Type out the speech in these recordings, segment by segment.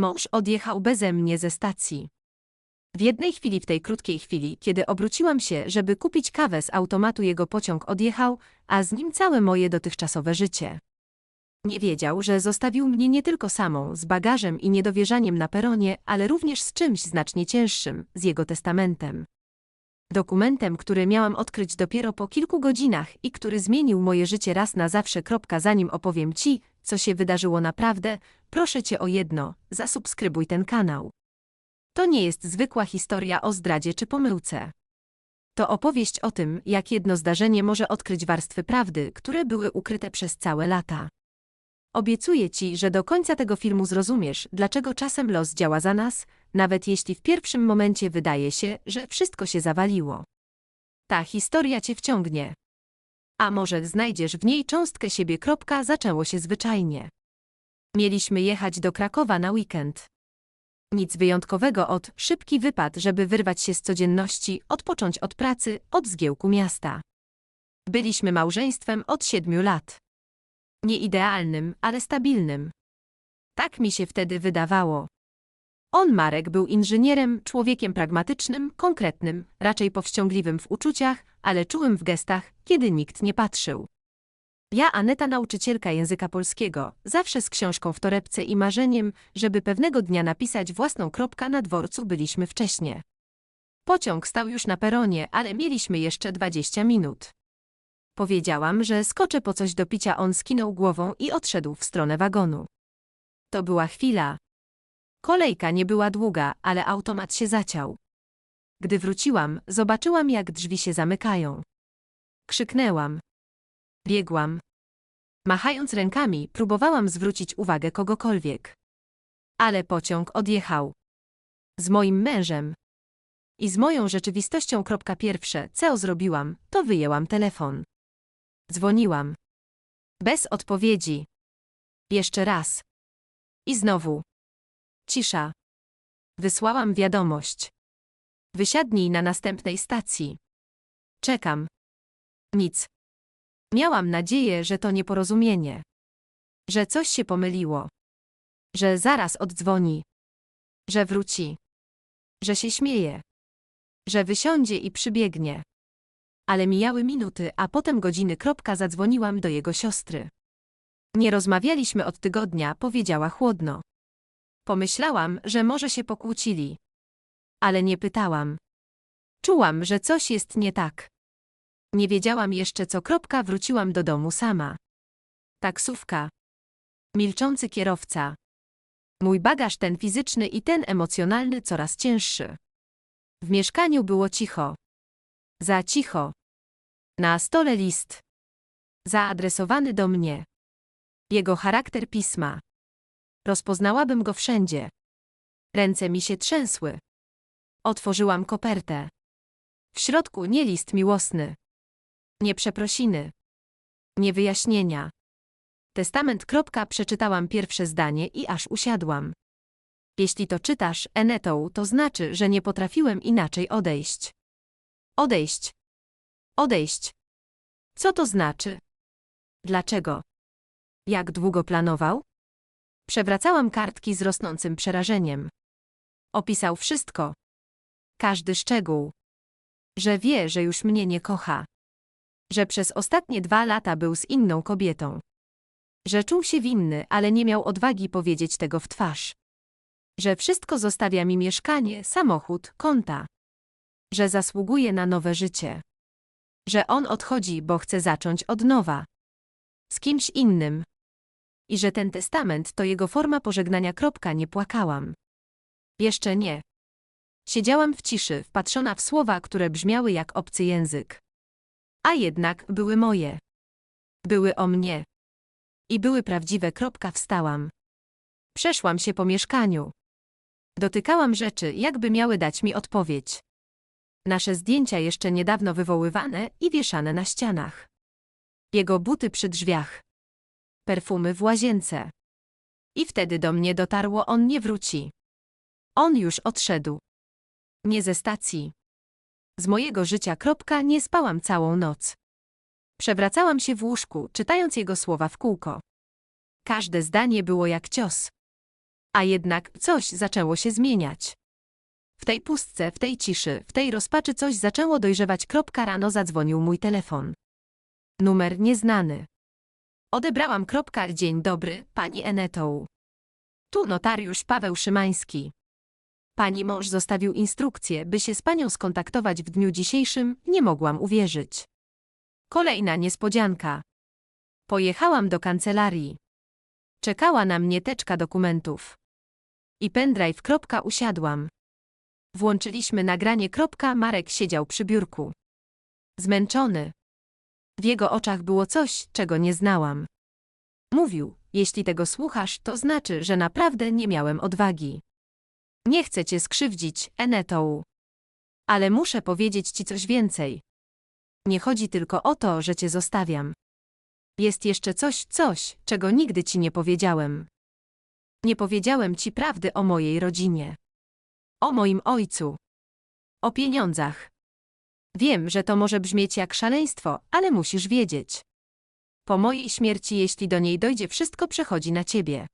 Mąż odjechał beze mnie ze stacji. W jednej chwili, w tej krótkiej chwili, kiedy obróciłam się, żeby kupić kawę z automatu, jego pociąg odjechał, a z nim całe moje dotychczasowe życie. Nie wiedział, że zostawił mnie nie tylko samą, z bagażem i niedowierzaniem na peronie, ale również z czymś znacznie cięższym, z jego testamentem. Dokumentem, który miałam odkryć dopiero po kilku godzinach i który zmienił moje życie raz na zawsze. Zanim opowiem Ci, co się wydarzyło naprawdę, proszę Cię o jedno, zasubskrybuj ten kanał. To nie jest zwykła historia o zdradzie czy pomyłce. To opowieść o tym, jak jedno zdarzenie może odkryć warstwy prawdy, które były ukryte przez całe lata. Obiecuję Ci, że do końca tego filmu zrozumiesz, dlaczego czasem los działa za nas, nawet jeśli w pierwszym momencie wydaje się, że wszystko się zawaliło. Ta historia Cię wciągnie. A może znajdziesz w niej cząstkę siebie. Zaczęło się zwyczajnie. Mieliśmy jechać do Krakowa na weekend. Nic wyjątkowego od szybki wypad, żeby wyrwać się z codzienności, odpocząć od pracy, od zgiełku miasta. Byliśmy małżeństwem od siedmiu lat. Nie idealnym, ale stabilnym. Tak mi się wtedy wydawało. On, Marek, był inżynierem, człowiekiem pragmatycznym, konkretnym, raczej powściągliwym w uczuciach, ale czułym w gestach, kiedy nikt nie patrzył. Ja, Aneta, nauczycielka języka polskiego, zawsze z książką w torebce i marzeniem, żeby pewnego dnia napisać własną kropkę na dworcu byliśmy wcześnie. Pociąg stał już na peronie, ale mieliśmy jeszcze 20 minut. Powiedziałam, że skoczę po coś do picia, on skinął głową i odszedł w stronę wagonu. To była chwila. Kolejka nie była długa, ale automat się zaciął. Gdy wróciłam, zobaczyłam, jak drzwi się zamykają. Krzyknęłam. Biegłam. Machając rękami, próbowałam zwrócić uwagę kogokolwiek. Ale pociąg odjechał. Z moim mężem. I z moją rzeczywistością. Pierwsze, co zrobiłam, to wyjęłam telefon. Dzwoniłam. Bez odpowiedzi. Jeszcze raz. I znowu. Cisza. Wysłałam wiadomość. Wysiadnij na następnej stacji. Czekam. Nic. Miałam nadzieję, że to nieporozumienie. Że coś się pomyliło. Że zaraz oddzwoni. Że wróci. Że się śmieje. Że wysiądzie i przybiegnie. Ale mijały minuty, a potem godziny. Kropka zadzwoniłam do jego siostry. Nie rozmawialiśmy od tygodnia, powiedziała chłodno. Pomyślałam, że może się pokłócili. Ale nie pytałam. Czułam, że coś jest nie tak. Nie wiedziałam jeszcze co. Kropka wróciłam do domu sama. Taksówka. Milczący kierowca. Mój bagaż ten fizyczny i ten emocjonalny coraz cięższy. W mieszkaniu było cicho. Za cicho. Na stole list. Zaadresowany do mnie. Jego charakter pisma. Rozpoznałabym go wszędzie. Ręce mi się trzęsły. Otworzyłam kopertę. W środku nie list miłosny. Nie przeprosiny. Nie wyjaśnienia. Testament. Przeczytałam pierwsze zdanie i aż usiadłam. Jeśli to czytasz, Enetą, to znaczy, że nie potrafiłem inaczej odejść. Odejść. Odejść. Co to znaczy? Dlaczego? Jak długo planował? Przewracałam kartki z rosnącym przerażeniem. Opisał wszystko. Każdy szczegół. Że wie, że już mnie nie kocha. Że przez ostatnie dwa lata był z inną kobietą. Że czuł się winny, ale nie miał odwagi powiedzieć tego w twarz. Że wszystko zostawia mi mieszkanie, samochód, konta. Że zasługuje na nowe życie. Że on odchodzi, bo chce zacząć od nowa. Z kimś innym. I że ten testament to jego forma pożegnania. Kropka, nie płakałam. Jeszcze nie. Siedziałam w ciszy, wpatrzona w słowa, które brzmiały jak obcy język. A jednak były moje. Były o mnie. I były prawdziwe. Kropka, wstałam. Przeszłam się po mieszkaniu. Dotykałam rzeczy, jakby miały dać mi odpowiedź. Nasze zdjęcia jeszcze niedawno wywoływane i wieszane na ścianach. Jego buty przy drzwiach. Perfumy w łazience. I wtedy do mnie dotarło, on nie wróci. On już odszedł. Nie ze stacji. Z mojego życia kropka nie spałam całą noc. Przewracałam się w łóżku, czytając jego słowa w kółko. Każde zdanie było jak cios. A jednak coś zaczęło się zmieniać. W tej pustce, w tej ciszy, w tej rozpaczy coś zaczęło dojrzewać. Kropka rano zadzwonił mój telefon. Numer nieznany. Odebrałam kropka dzień dobry, pani Enetou. Tu notariusz Paweł Szymański. Pani mąż zostawił instrukcję, by się z panią skontaktować w dniu dzisiejszym, nie mogłam uwierzyć. Kolejna niespodzianka. Pojechałam do kancelarii. Czekała na mnie teczka dokumentów. I pendrive. Usiadłam. Włączyliśmy nagranie. Marek siedział przy biurku. Zmęczony. W jego oczach było coś, czego nie znałam. Mówił, jeśli tego słuchasz, to znaczy, że naprawdę nie miałem odwagi. Nie chcę cię skrzywdzić, Enetou. Ale muszę powiedzieć ci coś więcej. Nie chodzi tylko o to, że cię zostawiam. Jest jeszcze coś, coś, czego nigdy ci nie powiedziałem. Nie powiedziałem ci prawdy o mojej rodzinie. O moim ojcu. O pieniądzach. Wiem, że to może brzmieć jak szaleństwo, ale musisz wiedzieć. Po mojej śmierci, jeśli do niej dojdzie, wszystko przechodzi na ciebie.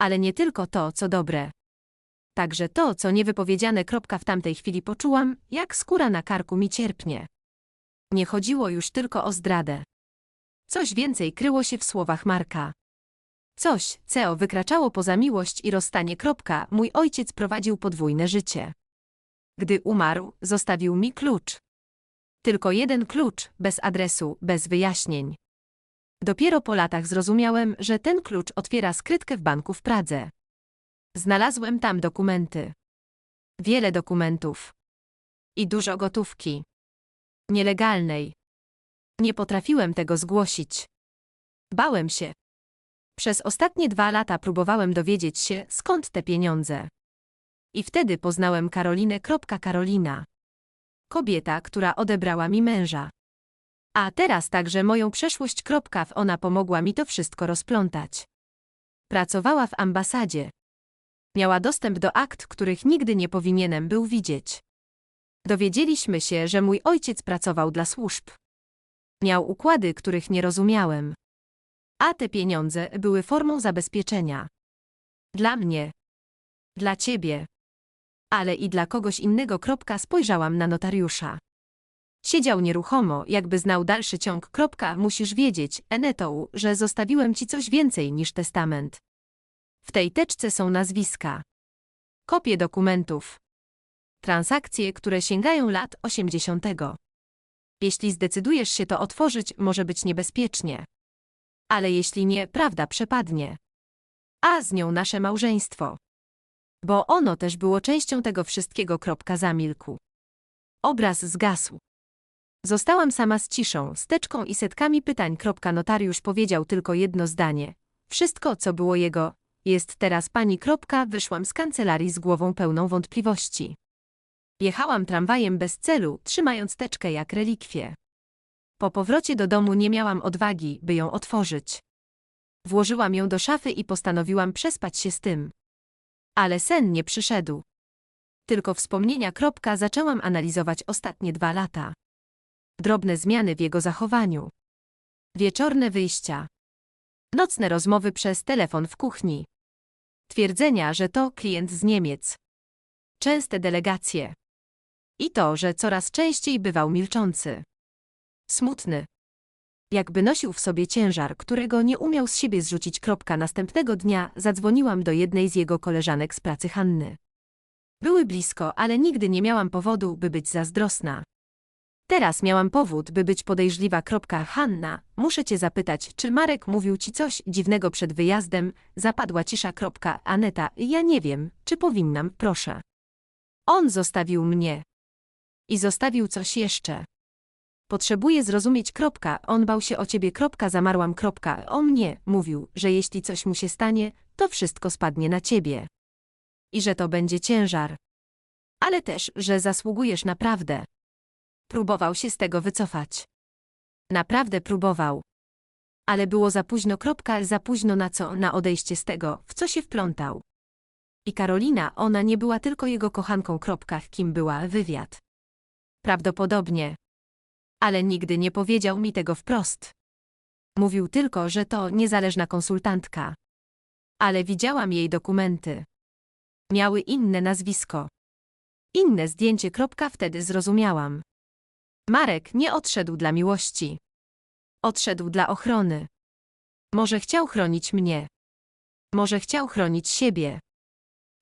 Ale nie tylko to, co dobre. Także to, co niewypowiedziane. Kropka w tamtej chwili poczułam, jak skóra na karku mi cierpnie. Nie chodziło już tylko o zdradę. Coś więcej kryło się w słowach Marka. Coś, co wykraczało poza miłość i rozstanie. Kropka, mój ojciec prowadził podwójne życie. Gdy umarł, zostawił mi klucz. Tylko jeden klucz, bez adresu, bez wyjaśnień. Dopiero po latach zrozumiałem, że ten klucz otwiera skrytkę w banku w Pradze. Znalazłem tam dokumenty. Wiele dokumentów. I dużo gotówki. Nielegalnej. Nie potrafiłem tego zgłosić. Bałem się. Przez ostatnie dwa lata próbowałem dowiedzieć się, skąd te pieniądze. I wtedy poznałem Karolinę. Karolina. Kobieta, która odebrała mi męża. A teraz także moją przeszłość. Ona pomogła mi to wszystko rozplątać. Pracowała w ambasadzie. Miała dostęp do akt, których nigdy nie powinienem był widzieć. Dowiedzieliśmy się, że mój ojciec pracował dla służb. Miał układy, których nie rozumiałem. A te pieniądze były formą zabezpieczenia. Dla mnie. Dla ciebie. Ale i dla kogoś innego. Kropka, spojrzałam na notariusza. Siedział nieruchomo, jakby znał dalszy ciąg. Kropka, musisz wiedzieć, Enetou, że zostawiłem ci coś więcej niż testament. W tej teczce są nazwiska. Kopie dokumentów. Transakcje, które sięgają lat 80. Jeśli zdecydujesz się to otworzyć, może być niebezpiecznie. Ale jeśli nie, prawda przepadnie. A z nią nasze małżeństwo. Bo ono też było częścią tego wszystkiego. Kropka zamilkł. Obraz zgasł. Zostałam sama z ciszą, z teczką i setkami pytań. Notariusz powiedział tylko jedno zdanie. Wszystko, co było jego, jest teraz pani. Kropka, wyszłam z kancelarii z głową pełną wątpliwości. Jechałam tramwajem bez celu, trzymając teczkę jak relikwię. Po powrocie do domu nie miałam odwagi, by ją otworzyć. Włożyłam ją do szafy i postanowiłam przespać się z tym. Ale sen nie przyszedł. Tylko wspomnienia. Kropka, zaczęłam analizować ostatnie dwa lata. Drobne zmiany w jego zachowaniu. Wieczorne wyjścia. Nocne rozmowy przez telefon w kuchni. Twierdzenia, że to klient z Niemiec. Częste delegacje. I to, że coraz częściej bywał milczący. Smutny. Jakby nosił w sobie ciężar, którego nie umiał z siebie zrzucić. Kropka. Następnego dnia zadzwoniłam do jednej z jego koleżanek z pracy Hanny. Były blisko, ale nigdy nie miałam powodu, by być zazdrosna. Teraz miałam powód, by być podejrzliwa. Hanna, muszę cię zapytać, czy Marek mówił ci coś dziwnego przed wyjazdem? Zapadła cisza. Aneta, ja nie wiem, czy powinnam, proszę. On zostawił mnie. I zostawił coś jeszcze. Potrzebuję zrozumieć. Kropka, on bał się o ciebie. Kropka, zamarłam. Kropka, o mnie, mówił, że jeśli coś mu się stanie, to wszystko spadnie na ciebie. I że to będzie ciężar. Ale też, że zasługujesz naprawdę. Próbował się z tego wycofać. Naprawdę próbował. Ale było za późno. Kropka, za późno na co? Na odejście z tego, w co się wplątał. I Karolina, ona nie była tylko jego kochanką. Kropka, kim była wywiad. Prawdopodobnie. Ale nigdy nie powiedział mi tego wprost. Mówił tylko, że to niezależna konsultantka. Ale widziałam jej dokumenty. Miały inne nazwisko. Inne zdjęcie. Kropka, wtedy zrozumiałam. Marek nie odszedł dla miłości. Odszedł dla ochrony. Może chciał chronić mnie. Może chciał chronić siebie.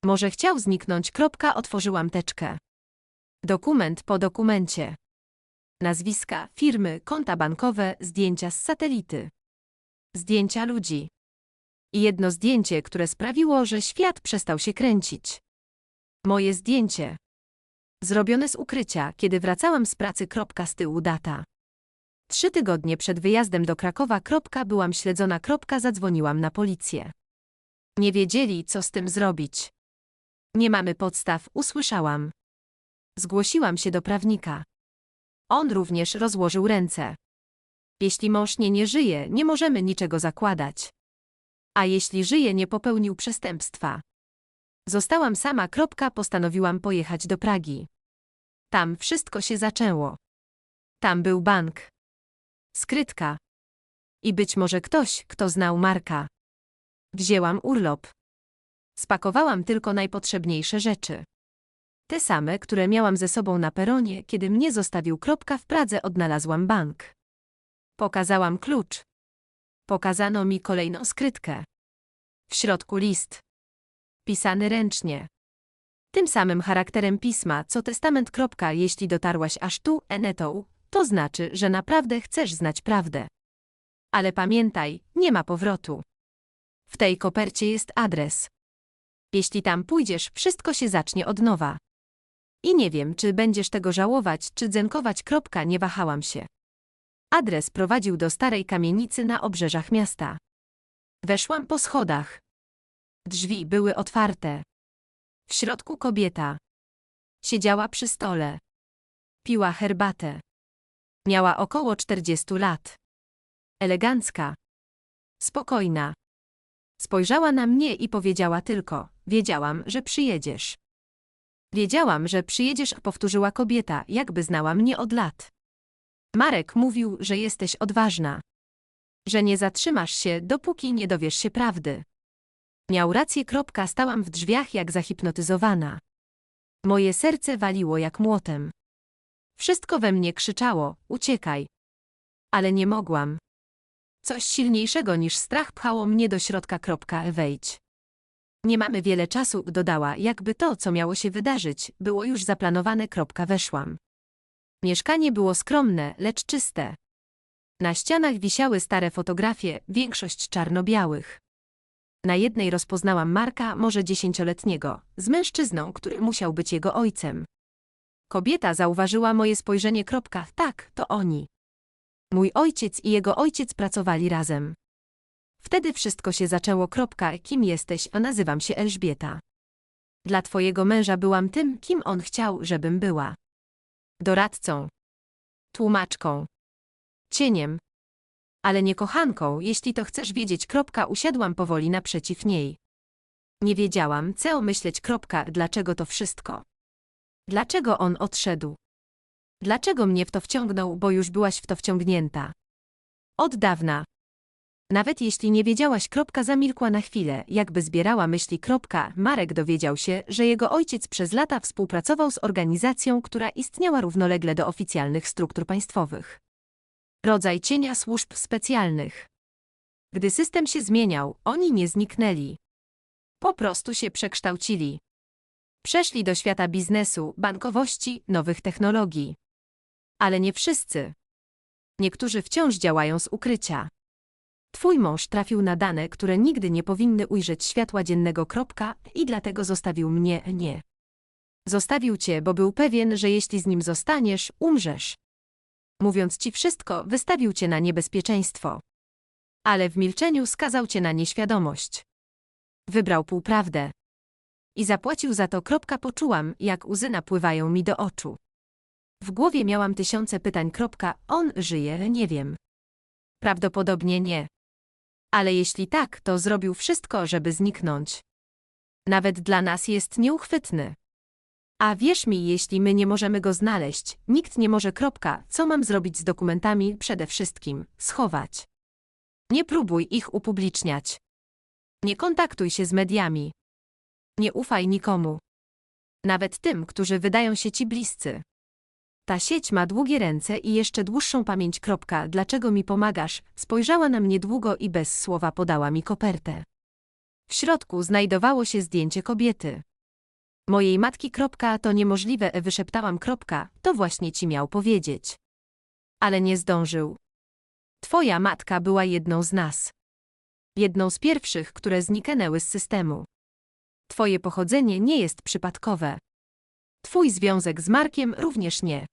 Może chciał zniknąć. Kropka, otworzyłam teczkę. Dokument po dokumencie. Nazwiska, firmy, konta bankowe, zdjęcia z satelity. Zdjęcia ludzi. I jedno zdjęcie, które sprawiło, że świat przestał się kręcić. Moje zdjęcie. Zrobione z ukrycia, kiedy wracałam z pracy. Z tyłu data. Trzy tygodnie przed wyjazdem do Krakowa. Byłam śledzona. Zadzwoniłam na policję. Nie wiedzieli, co z tym zrobić. Nie mamy podstaw, usłyszałam. Zgłosiłam się do prawnika. On również rozłożył ręce. Jeśli mąż nie, nie żyje, nie możemy niczego zakładać. A jeśli żyje, nie popełnił przestępstwa. Zostałam sama. Kropka, postanowiłam pojechać do Pragi. Tam wszystko się zaczęło. Tam był bank. Skrytka. I być może ktoś, kto znał Marka. Wzięłam urlop. Spakowałam tylko najpotrzebniejsze rzeczy. Te same, które miałam ze sobą na peronie, kiedy mnie zostawił. Kropka w Pradze odnalazłam bank. Pokazałam klucz. Pokazano mi kolejną skrytkę. W środku list. Pisany ręcznie. Tym samym charakterem pisma, co testament. Kropka, Jeśli dotarłaś aż tu, Enetą, to znaczy, że naprawdę chcesz znać prawdę. Ale pamiętaj, nie ma powrotu. W tej kopercie jest adres. Jeśli tam pójdziesz, wszystko się zacznie od nowa. I nie wiem, czy będziesz tego żałować, czy dzenkować. Kropka, nie wahałam się. Adres prowadził do starej kamienicy na obrzeżach miasta. Weszłam po schodach. Drzwi były otwarte. W środku kobieta. Siedziała przy stole. Piła herbatę. Miała około 40 lat. Elegancka. Spokojna. Spojrzała na mnie i powiedziała tylko: Wiedziałam, że przyjedziesz. Wiedziałam, że przyjedziesz, powtórzyła kobieta, jakby znała mnie od lat. Marek mówił, że jesteś odważna. Że nie zatrzymasz się, dopóki nie dowiesz się prawdy. Miał rację. Stałam w drzwiach jak zahipnotyzowana. Moje serce waliło jak młotem. Wszystko we mnie krzyczało: uciekaj. Ale nie mogłam. Coś silniejszego niż strach pchało mnie do środka. Wejdź. Nie mamy wiele czasu, dodała, jakby to, co miało się wydarzyć, było już zaplanowane. Weszłam. Mieszkanie było skromne, lecz czyste. Na ścianach wisiały stare fotografie, większość czarno-białych. Na jednej rozpoznałam Marka, może dziesięcioletniego, z mężczyzną, który musiał być jego ojcem. Kobieta zauważyła moje spojrzenie. Kropka, tak, to oni. Mój ojciec i jego ojciec pracowali razem. Wtedy wszystko się zaczęło. Kropka, kim jesteś, a nazywam się Elżbieta. Dla twojego męża byłam tym, kim on chciał, żebym była. Doradcą. Tłumaczką. Cieniem. Ale nie kochanką, jeśli to chcesz wiedzieć. Kropka, usiadłam powoli naprzeciw niej. Nie wiedziałam, co myśleć. Kropka, dlaczego to wszystko. Dlaczego on odszedł? Dlaczego mnie w to wciągnął, bo już byłaś w to wciągnięta? Od dawna. Nawet jeśli nie wiedziałaś, kropka zamilkła na chwilę, jakby zbierała myśli. Kropka, Marek dowiedział się, że jego ojciec przez lata współpracował z organizacją, która istniała równolegle do oficjalnych struktur państwowych. Rodzaj cienia służb specjalnych. Gdy system się zmieniał, oni nie zniknęli. Po prostu się przekształcili. Przeszli do świata biznesu, bankowości, nowych technologii. Ale nie wszyscy. Niektórzy wciąż działają z ukrycia. Twój mąż trafił na dane, które nigdy nie powinny ujrzeć światła dziennego. Kropka, I dlatego zostawił mnie, nie. Zostawił cię, bo był pewien, że jeśli z nim zostaniesz, umrzesz. Mówiąc ci wszystko, wystawił cię na niebezpieczeństwo. Ale w milczeniu skazał cię na nieświadomość. Wybrał półprawdę. I zapłacił za to. Kropka, poczułam, jak łzy napływają mi do oczu. W głowie miałam tysiące pytań. Kropka, on żyje, nie wiem. Prawdopodobnie nie. Ale jeśli tak, to zrobił wszystko, żeby zniknąć. Nawet dla nas jest nieuchwytny. A wierz mi, jeśli my nie możemy go znaleźć, nikt nie może. Kropka, co mam zrobić z dokumentami? Przede wszystkim schować. Nie próbuj ich upubliczniać. Nie kontaktuj się z mediami. Nie ufaj nikomu. Nawet tym, którzy wydają się ci bliscy. Ta sieć ma długie ręce i jeszcze dłuższą pamięć. Kropka, dlaczego mi pomagasz? Spojrzała na mnie długo i bez słowa podała mi kopertę. W środku znajdowało się zdjęcie kobiety. Mojej matki. Kropka, to niemożliwe, e, wyszeptałam. Kropka, to właśnie ci miał powiedzieć. Ale nie zdążył. Twoja matka była jedną z nas. Jedną z pierwszych, które zniknęły z systemu. Twoje pochodzenie nie jest przypadkowe. Twój związek z Markiem również nie.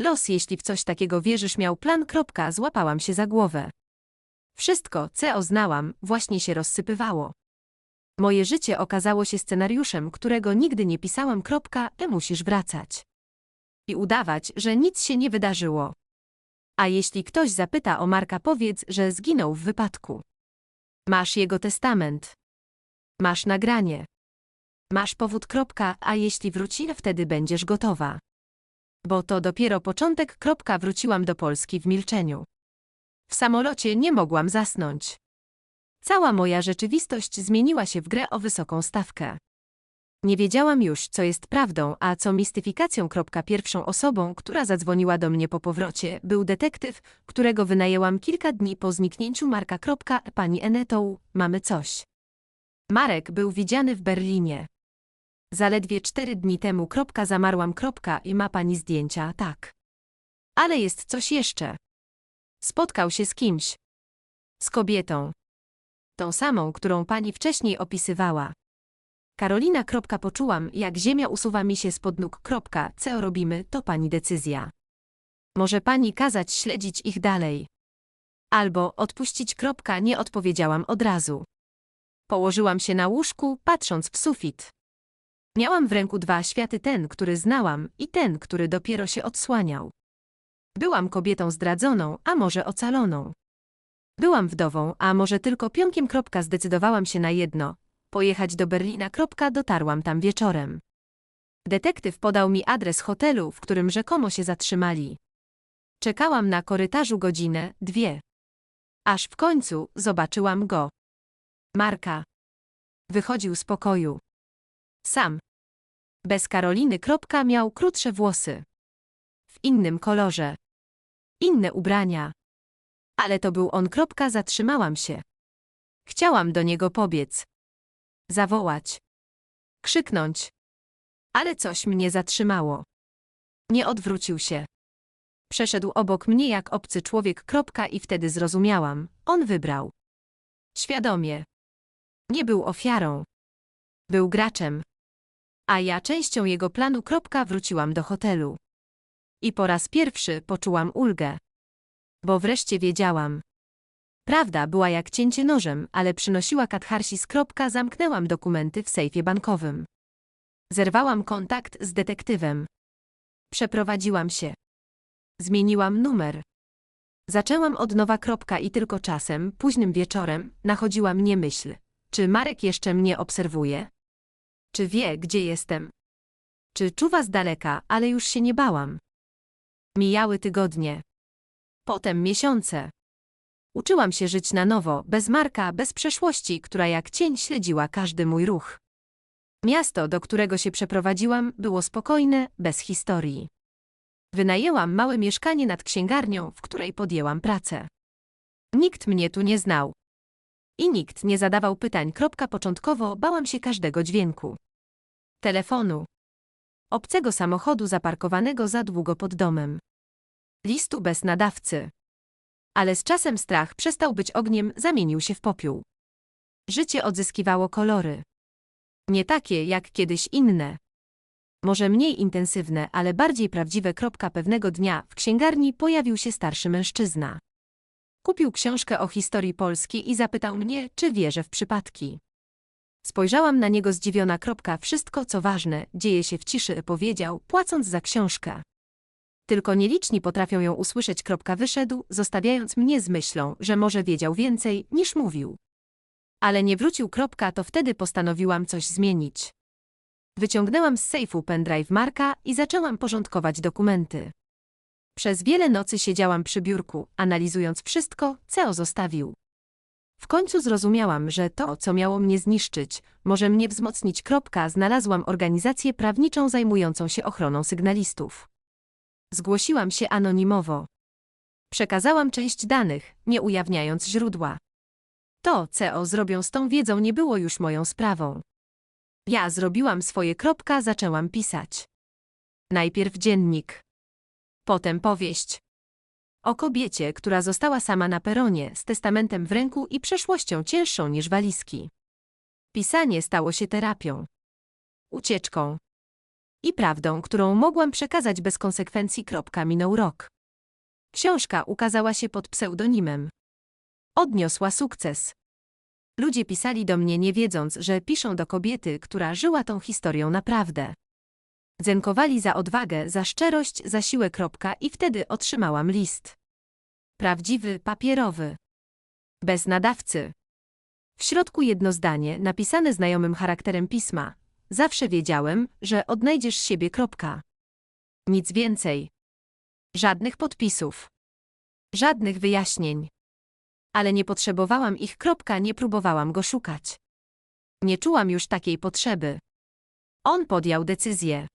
Los, jeśli w coś takiego wierzysz, miał plan. Kropka, złapałam się za głowę. Wszystko, co znałam, właśnie się rozsypywało. Moje życie okazało się scenariuszem, którego nigdy nie pisałam. Kropka, ty musisz wracać. I udawać, że nic się nie wydarzyło. A jeśli ktoś zapyta o Marka, powiedz, że zginął w wypadku. Masz jego testament. Masz nagranie. Masz powód. Kropka, a jeśli wróci, wtedy będziesz gotowa. Bo to dopiero początek. Kropka, wróciłam do Polski w milczeniu. W samolocie nie mogłam zasnąć. Cała moja rzeczywistość zmieniła się w grę o wysoką stawkę. Nie wiedziałam już, co jest prawdą, a co mistyfikacją. Pierwszą osobą, która zadzwoniła do mnie po powrocie, był detektyw, którego wynajęłam kilka dni po zniknięciu Marka. Pani Enetą, mamy coś. Marek był widziany w Berlinie. Zaledwie cztery dni temu. Zamarłam. I ma pani zdjęcia, tak. Ale jest coś jeszcze. Spotkał się z kimś. Z kobietą. Tą samą, którą pani wcześniej opisywała. Karolina. Poczułam, jak ziemia usuwa mi się spod nóg. Co robimy, to pani decyzja. Może pani kazać śledzić ich dalej. Albo odpuścić. Nie odpowiedziałam od razu. Położyłam się na łóżku, patrząc w sufit. Miałam w ręku dwa światy, ten, który znałam, i ten, który dopiero się odsłaniał. Byłam kobietą zdradzoną, a może ocaloną. Byłam wdową, a może tylko pionkiem. Zdecydowałam się na jedno. Pojechać do Berlina. Dotarłam tam wieczorem. Detektyw podał mi adres hotelu, w którym rzekomo się zatrzymali. Czekałam na korytarzu godzinę, dwie. Aż w końcu zobaczyłam go. Marka. Wychodził z pokoju. Sam. Bez Karoliny. Miał krótsze włosy. W innym kolorze. Inne ubrania. Ale to był on. Kropka, zatrzymałam się. Chciałam do niego pobiec. Zawołać. Krzyknąć. Ale coś mnie zatrzymało. Nie odwrócił się. Przeszedł obok mnie jak obcy człowiek. Kropka, I wtedy zrozumiałam. On wybrał. Świadomie. Nie był ofiarą. Był graczem. A ja częścią jego planu. Kropka, wróciłam do hotelu. I po raz pierwszy poczułam ulgę. Bo wreszcie wiedziałam. Prawda była jak cięcie nożem, ale przynosiła katharsis. Kropka, zamknęłam dokumenty w sejfie bankowym. Zerwałam kontakt z detektywem. Przeprowadziłam się. Zmieniłam numer. Zaczęłam od nowa. Kropka i tylko czasem, późnym wieczorem, nachodziła mnie myśl. Czy Marek jeszcze mnie obserwuje? Czy wie, gdzie jestem? Czy czuwa z daleka, ale już się nie bałam? Mijały tygodnie. Potem miesiące. Uczyłam się żyć na nowo, bez Marka, bez przeszłości, która jak cień śledziła każdy mój ruch. Miasto, do którego się przeprowadziłam, było spokojne, bez historii. Wynajęłam małe mieszkanie nad księgarnią, w której podjęłam pracę. Nikt mnie tu nie znał. I nikt nie zadawał pytań. Kropka początkowo bałam się każdego dźwięku. Telefonu. Obcego samochodu zaparkowanego za długo pod domem. Listu bez nadawcy. Ale z czasem strach przestał być ogniem, zamienił się w popiół. Życie odzyskiwało kolory. Nie takie jak kiedyś inne. Może mniej intensywne, ale bardziej prawdziwe. Kropka pewnego dnia w księgarni pojawił się starszy mężczyzna. Kupił książkę o historii Polski i zapytał mnie, czy wierzę w przypadki. Spojrzałam na niego zdziwiona. Kropka, wszystko, co ważne, dzieje się w ciszy, powiedział, płacąc za książkę. Tylko nieliczni potrafią ją usłyszeć. Wyszedł, zostawiając mnie z myślą, że może wiedział więcej, niż mówił. Ale nie wrócił. To wtedy postanowiłam coś zmienić. Wyciągnęłam z sejfu pendrive Marka i zaczęłam porządkować dokumenty. Przez wiele nocy siedziałam przy biurku, analizując wszystko, co zostawił. W końcu zrozumiałam, że to, co miało mnie zniszczyć, może mnie wzmocnić. Znalazłam organizację prawniczą zajmującą się ochroną sygnalistów. Zgłosiłam się anonimowo. Przekazałam część danych, nie ujawniając źródła. To, co zrobią z tą wiedzą, nie było już moją sprawą. Ja zrobiłam swoje. Kropka, zaczęłam pisać. Najpierw dziennik. Potem powieść. O kobiecie, która została sama na peronie, z testamentem w ręku i przeszłością cięższą niż walizki. Pisanie stało się terapią. Ucieczką. I prawdą, którą mogłam przekazać bez konsekwencji. Minął rok. Książka ukazała się pod pseudonimem. Odniosła sukces. Ludzie pisali do mnie nie wiedząc, że piszą do kobiety, która żyła tą historią naprawdę. Dziękowali za odwagę, za szczerość, za siłę. I wtedy otrzymałam list. Prawdziwy, papierowy. Bez nadawcy. W środku jedno zdanie, napisane znajomym charakterem pisma. Zawsze wiedziałem, że odnajdziesz siebie. Kropka. Nic więcej. Żadnych podpisów. Żadnych wyjaśnień. Ale nie potrzebowałam ich. Kropka, nie próbowałam go szukać. Nie czułam już takiej potrzeby. On podjął decyzję.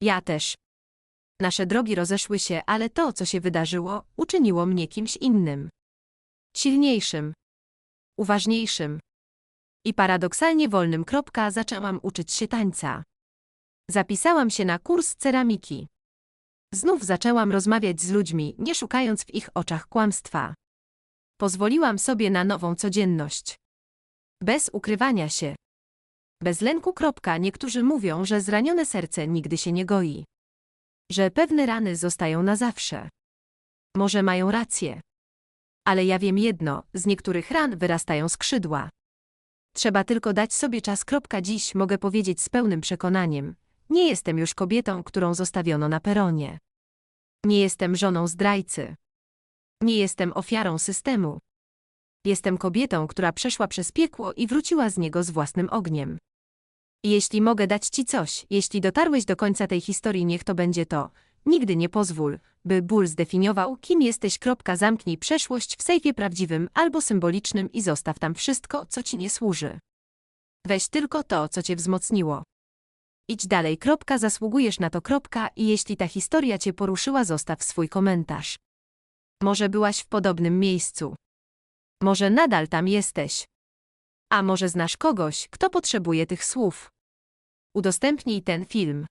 Ja też. Nasze drogi rozeszły się, ale to, co się wydarzyło, uczyniło mnie kimś innym. Silniejszym. Uważniejszym. I paradoksalnie wolnym. Kropka, zaczęłam uczyć się tańca. Zapisałam się na kurs ceramiki. Znów zaczęłam rozmawiać z ludźmi, nie szukając w ich oczach kłamstwa. Pozwoliłam sobie na nową codzienność. Bez ukrywania się. Bez lęku. Kropka. Niektórzy mówią, że zranione serce nigdy się nie goi. Że pewne rany zostają na zawsze. Może mają rację. Ale ja wiem jedno, z niektórych ran wyrastają skrzydła. Trzeba tylko dać sobie czas. Kropka. Dziś mogę powiedzieć z pełnym przekonaniem. Nie jestem już kobietą, którą zostawiono na peronie. Nie jestem żoną zdrajcy. Nie jestem ofiarą systemu. Jestem kobietą, która przeszła przez piekło i wróciła z niego z własnym ogniem. Jeśli mogę dać ci coś, jeśli dotarłeś do końca tej historii, niech to będzie to. Nigdy nie pozwól, by ból zdefiniował, kim jesteś. Kropka, zamknij przeszłość w sejfie prawdziwym albo symbolicznym i zostaw tam wszystko, co ci nie służy. Weź tylko to, co cię wzmocniło. Idź dalej. Kropka, zasługujesz na to. Kropka, i jeśli ta historia cię poruszyła, zostaw swój komentarz. Może byłaś w podobnym miejscu. Może nadal tam jesteś. A może znasz kogoś, kto potrzebuje tych słów. Udostępnij ten film.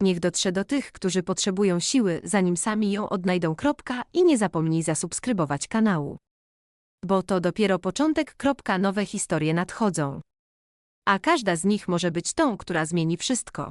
Niech dotrze do tych, którzy potrzebują siły, zanim sami ją odnajdą. Kropka, I nie zapomnij zasubskrybować kanału. Bo to dopiero początek. Kropka, nowe historie nadchodzą. A każda z nich może być tą, która zmieni wszystko.